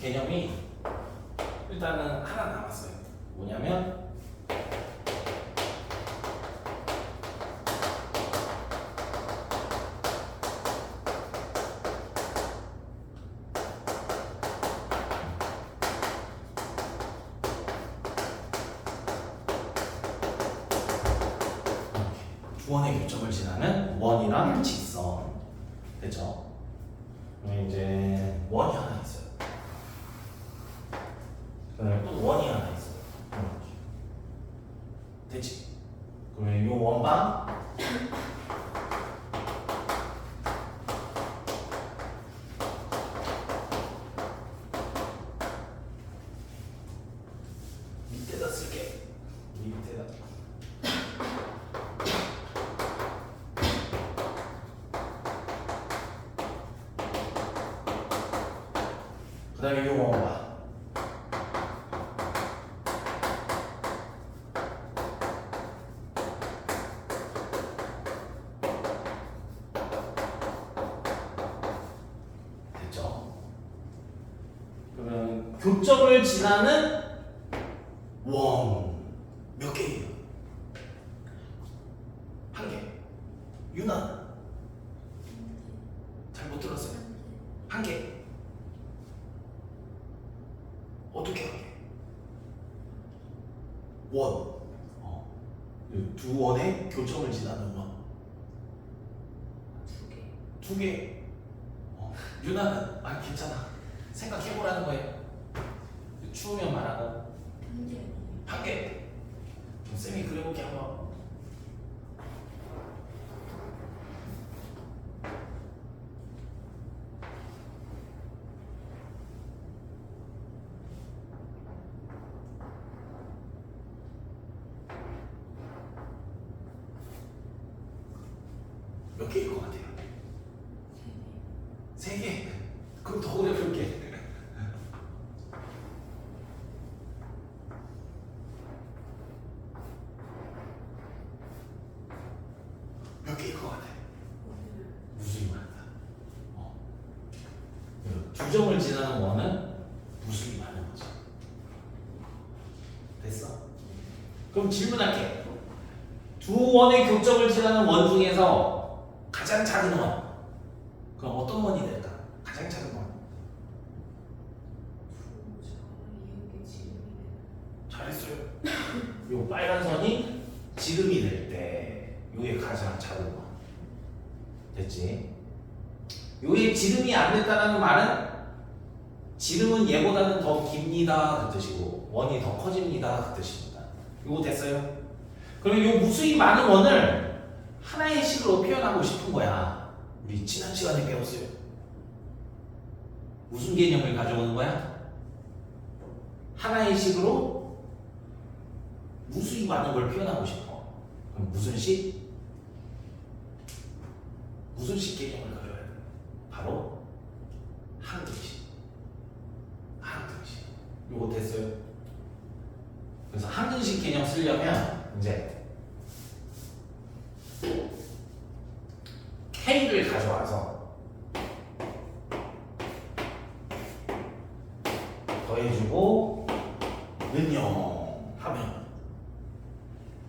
개념이 일단은 하나 남았어요. 뭐냐면 주원의 교점을 지나는 원이랑 직선 됐죠? 이제 원이 하나 있어요. 그다음에 또 원이 하나 있어요. 됐지? 그러면 요 원방 밑에다 쓸게. 밑에다. 그 다음에. 됐죠? 그러면 교점을 지나는 원몇 개예요? 한 개. 유나 잘 못 들었어요. 한 개. 어떻게 한 개? 원. 어. 그두 원의 교점을 지나는 원. 두 개. 두 개. 어. 유나는 아 괜찮아. 생각해보라는 거예요. 추우면 말하고 한 개. 한 개. 그럼 쌤이 그려볼게 한번. 몇 개일 것 같아요? 세 개. 그럼 더 어려울게. 몇 개일 것 같아? 무수히 많다. 어. 두 점을 지나는 원은 무수히 많은 거지. 됐어? 그럼 질문할게. 두 원의 교점을 지나는 원 중에서 가장 작은 원. 그럼 어떤 원이 될까? 가장 작은 원. 잘했어요. 요 빨간 선이 지름이 될 때, 요게 가장 작은 거. 됐지? 요게 지름이 안 됐다는 말은 지름은 얘보다는 더 깁니다 그 뜻이고 원이 더 커집니다 그 뜻입니다. 요거 됐어요? 그럼 요 무수히 많은 원을 하나의 식으로 표현하고 싶은 거야. 우리 지난 시간에 배웠어요. 무슨 개념을 가져오는 거야? 하나의 식으로 무수히 많은 걸 표현하고 싶어. 그럼 무슨 식? 무슨 식 개념을 가져야 돼? 바로 항등식. 항등식. 요거 됐어요? 그래서 항등식 개념 쓰려면 이제 K를 가져와서 더해주고 는요 하면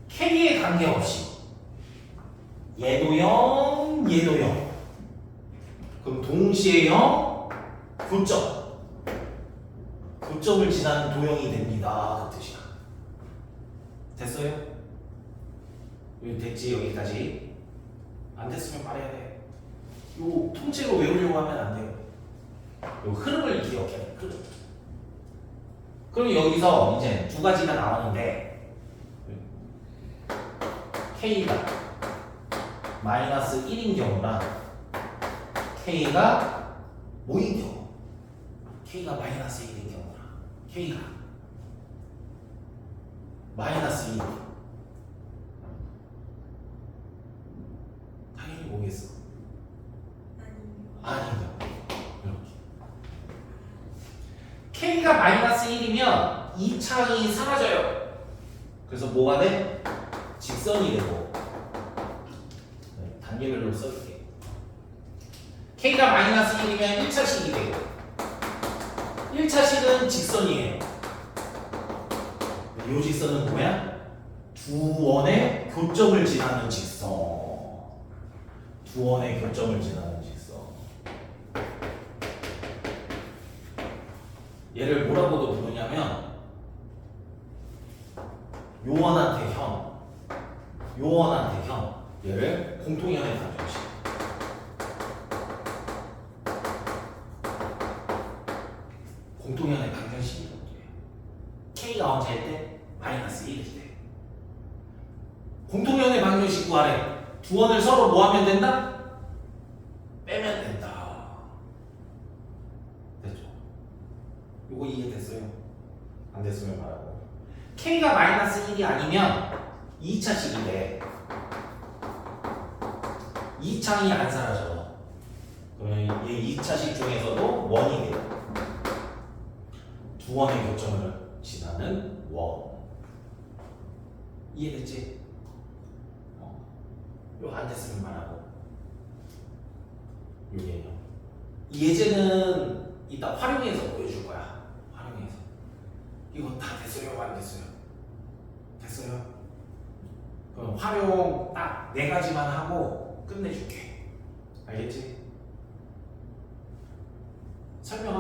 K에 관계없이 얘도 0, 얘도 0 그럼 동시에 0, 교점 교점을 지나는 도형이 됩니다. 그 뜻이야. 됐어요? 여기 됐지 여기까지? 안 됐으면 말해야 돼. 요 통째로 외우려고 하면 안 돼요. 요 흐름을 기억해. 흐름. 그럼 여기서 이제 두 가지가 나오는데 K가 마이너스 1인 경우랑 K가 뭐인 경우. K가 마이너스 1인 경우랑 K가 마이너스 1 당연히 뭐겠어? 아니죠 이렇게. K가 마이너스 1이면 이 창이 사라져요. 그래서 뭐가 돼? 직선이 되고. 네, 단계별로 써줄게. K가 마이너스 1이면 1차식이 되고 1차식은 직선이에요. 이 직선은 뭐야? 두 원의 교점을 지나는 직선. 두 원의 교점을 지나는 직선. 얘를 뭐라고도 부르냐면 요원한테 형, 요원한테 형. 얘를 공통연의 방정식. 공통연의 방정식이 이렇게. K가 언제일 때? 마이너스 1일 때. 공통연의 방정식 구하래. 두 원을 서로 뭐 하면 된다? 빼면 된다. 됐죠? 요거 이해됐어요? 안 됐으면 말하고. K가 마이너스 1이 아니면 2차식인데 2창이 안 사라져. 그러면 이 2차식 중에서도 원이 돼요. 두 원의 교점을 지나는 원. 이해됐지? 어. 요안 됐으면 말하고. 요게요. 이 예제는 이따 활용해서 보여줄 거야. 활용해서. 이거 다 됐어요? 안 됐어요? 됐어요? 그럼 활용 딱 네 가지만 하고 끝내줄게. 알겠지? 설명